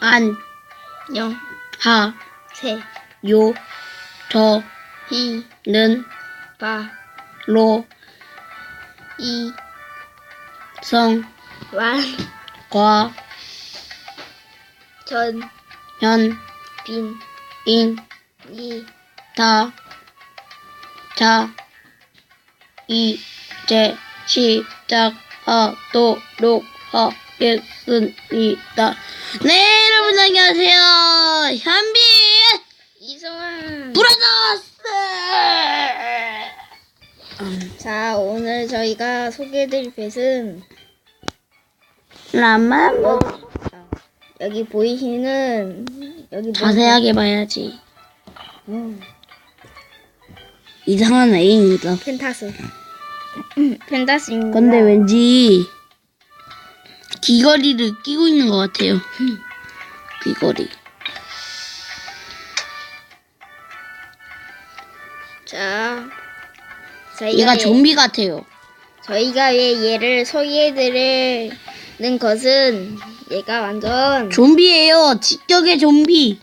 안, 영, 하, 세, 요, 저, 이, 는, 바, 로, 이, 성, 완, 과, 전, 현, 빈, 인, 이, 다, 자, 이제 시작하도록 하 겠습니다. 네, 여러분 안녕하세요. 현빈 이승환. 브라더스. 자, 오늘 저희가 소개해드릴 펫은 라마모 자, 여기 보이시는 여기 자세하게 봐야지. 음, 이상한 애입니다. 펜타스. 펜타스입니다. 근데 왠지 귀걸이를 끼고 있는 것 같아요. 귀걸이. 자, 저희가 얘가 얘- 좀비 같아요. 저희가 왜 얘를 소개해드리는 것은 얘가 완전 좀비예요. 직격의 좀비.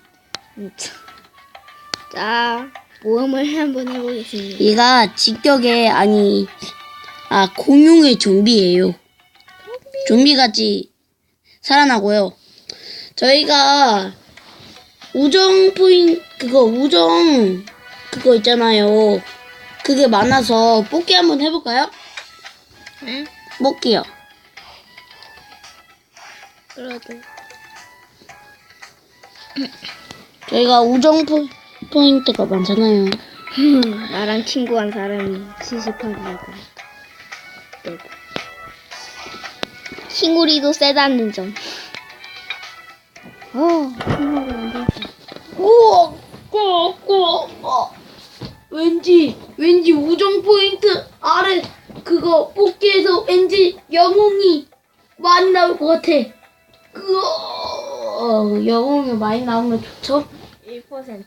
자 모험을 한번 해보겠습니다. 얘가 직격의 아니 아 공룡의 좀비예요. 좀비 같이 살아나고요. 저희가 우정 포인 그거 우정 그거 있잖아요. 그게 많아서 뽑기 한번 해볼까요? 응? 뽑기요. 그래도 저희가 우정 포, 포인트가 많잖아요. 나랑 친구한 사람이 78이고 네. 킹우리도 세다는 점. 어. 우와, 우와, 우와, 우와. 왠지, 왠지 우정 포인트 아래 그거 뽑기에서 왠지 영웅이 많이 나올 것 같아. 그거, 어, 영웅이 많이 나오면 좋죠? 1%.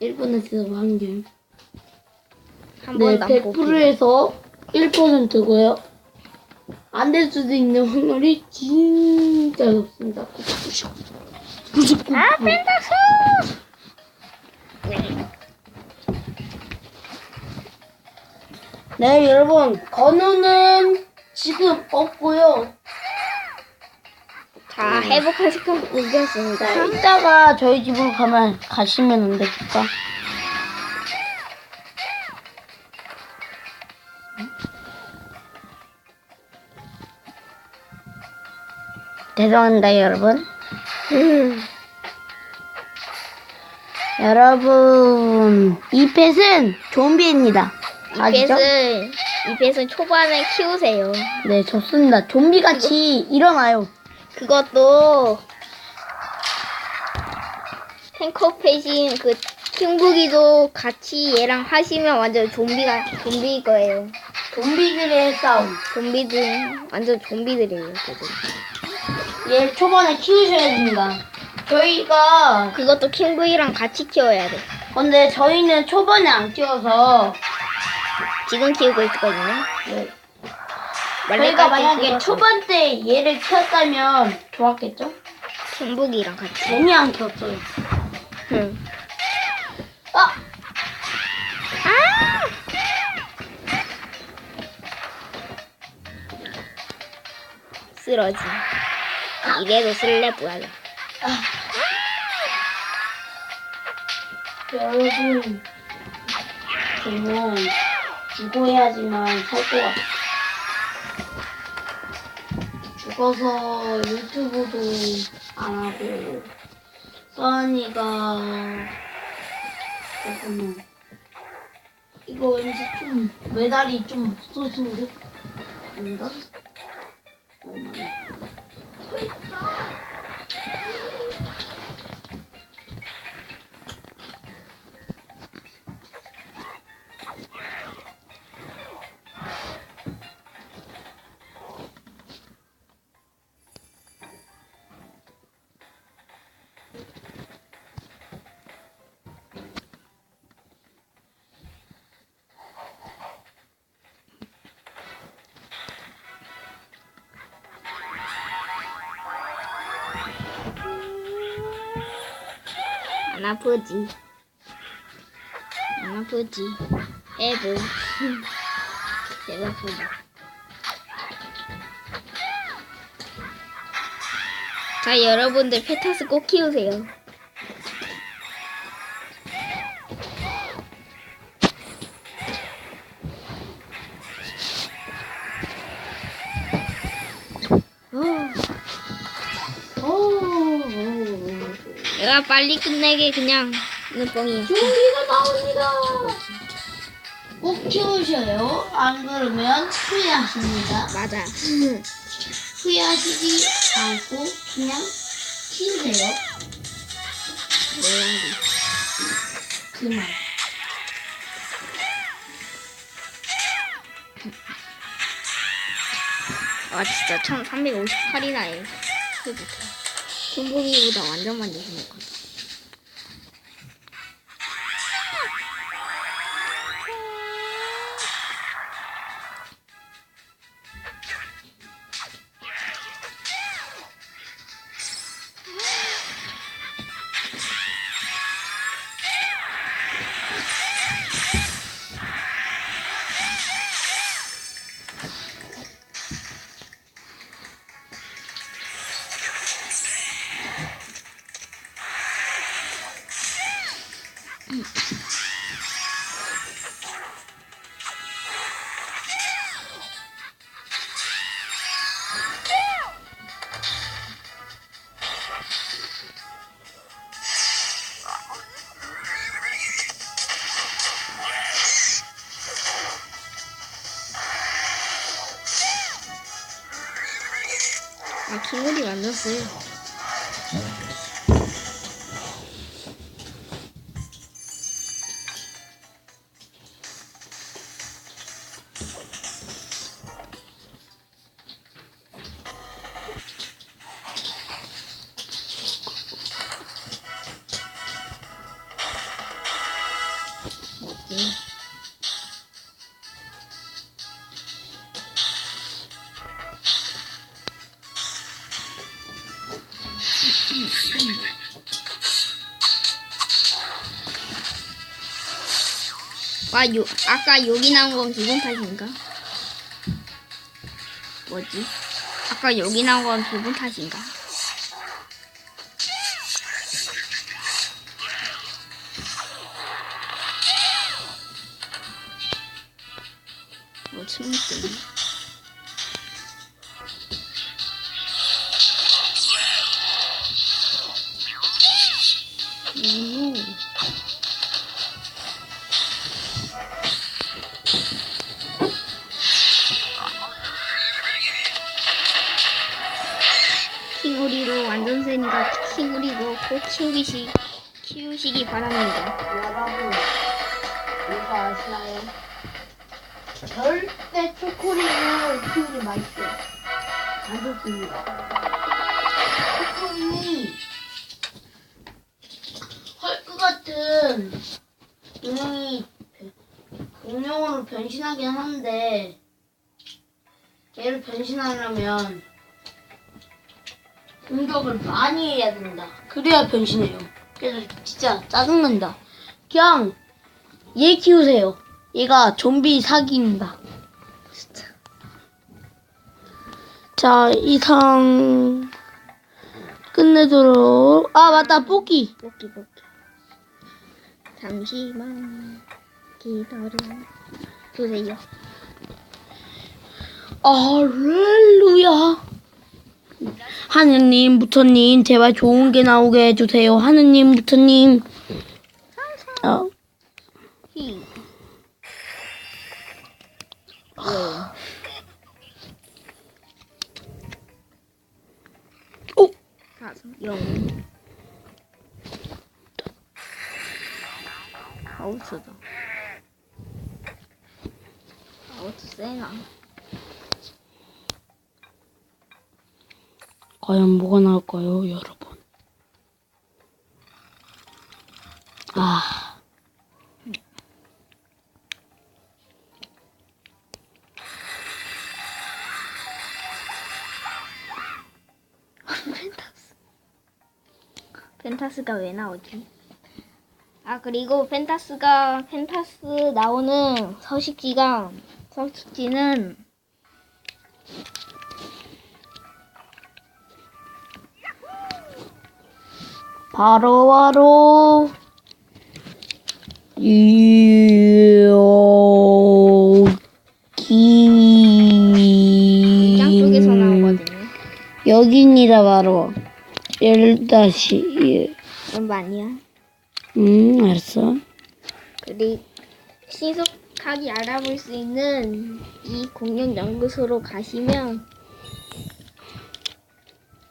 1%가 한결. 한 네, 번도 안 뽑기. 100%에서 1%고요. 안 될 수도 있는 확률이 진짜 높습니다. 99. 99. 아, 펜타스! 네, 여러분. 건우는 지금 없고요. 자, 회복한 시간 이겼습니다. 자, 이따가 저희 집으로 가면 가시면 안 됩니까? 죄송합니다, 여러분. 음, 여러분, 이 펫은 좀비입니다. 이 아시죠? 펫은, 이 초반에 키우세요. 네, 좋습니다. 좀비같이 일어나요. 그것도 탱커 펫인 그 킹부기도 같이 얘랑 하시면 완전 좀비가 좀비일 거예요. 좀비들의 싸움. 좀비들 완전 좀비들이에요. 그들. 얘 초반에 키우셔야 됩니다. 저희가 그것도 킹부기랑 같이 키워야 돼. 근데 저희는 초반에 안 키워서 지금 키우고 있거든요. 네. 저희가 만약에 초반 때 얘를 키웠다면 좋았겠죠? 킹부기랑 같이. 괜히 안 키웠어요. 응. 아! 아! 쓰러지. 이래도 쓸래 뭐야. 여러분, 저는 죽어야지만 살 것 같아요. 죽어서 유튜브도 안 하고, 써니가, 잠깐만. 이거 왠지 좀, 메달이 좀 없어진데? 아닌가? 얼마나. Please stop. 안 아프지. 안 아프지. 에브. 제가 아프지. 자, 여러분들 페타스 꼭 키우세요. 빨리 끝내게 그냥 눈뽕이. 좀비가 나옵니다. 꼭 키우셔요. 안 그러면 후회하십니다. 맞아. 후회하시지 않고 그냥 키우세요. 고양이. 그만. 아 진짜 1358이나 해. 킹보기보다 완전 많이 생겼거든. 킹 아, 요, 아까 여기 나온 건 기본 탓인가? 뭐지? 아까 여기 나온 건 기본 탓인가? 뭐, 침묵 때문에. 킹우리고 꼭 키우기 키우시기 바랍니다. 여러분, 이거 아시나요? 절대 초콜릿을 키우지 마십시오. 안 좋습니다. 초콜릿이 헐크 같은 공룡이 공룡으로 변신하긴 하는데 얘를 변신하려면 공격을 많이 해야 된다. 그래야 변신해요. 그래서 진짜 짜증난다. 그냥 얘 키우세요. 얘가 좀비 사기입니다. 진짜. 자, 이상 끝내도록. 아, 맞다. 뽑기. 뽑기 뽑기. 잠시만 기다려 주세요. 할렐루야. 하느님, 부처님, 제발 좋은 게 나오게 해주세요. 하느님, 부처님. 어, 히. 오! 다섯 영. 아우트다. 아우트 세나. 과연 뭐가 나올까요, 여러분? 아, 펜타스. 펜타스가 왜 나오지? 아 그리고 펜타스가 펜타스 나오는 서식지가 서식지는 바로 바로 여기 짱 쪽에서 나오거든요. 여기입니다 바로 열 다시 그건 아니야. 음 알았어 그리고 신속하게 알아볼 수 있는 이 공룡 연구소로 가시면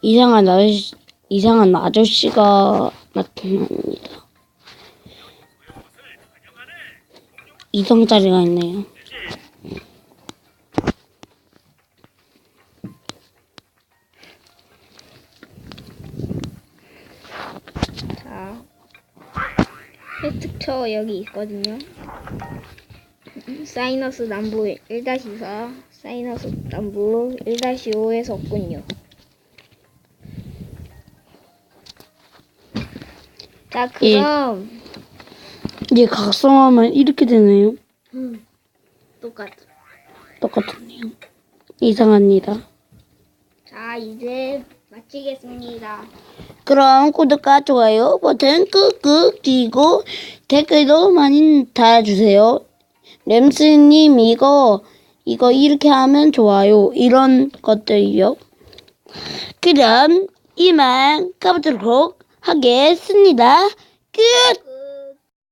이상한 아저씨 이상한 아저씨가 나타납니다 이성 자리가 있네요 자 획득처 여기 있거든요. 사이너스 남부 1-4 사이너스 남부 1-5에 섰군요. 자 그럼 이제 각성하면 이렇게 되네요 음, 똑같아. 똑같네요 이상합니다 자 이제 마치겠습니다. 그럼 구독과 좋아요 버튼 꾹꾹 쥐고 댓글도 많이 달아주세요. 램스님 이거 이거 이렇게 하면 좋아요 이런 것들이요. 그럼 이만 가보도록 하겠습니다. 끝.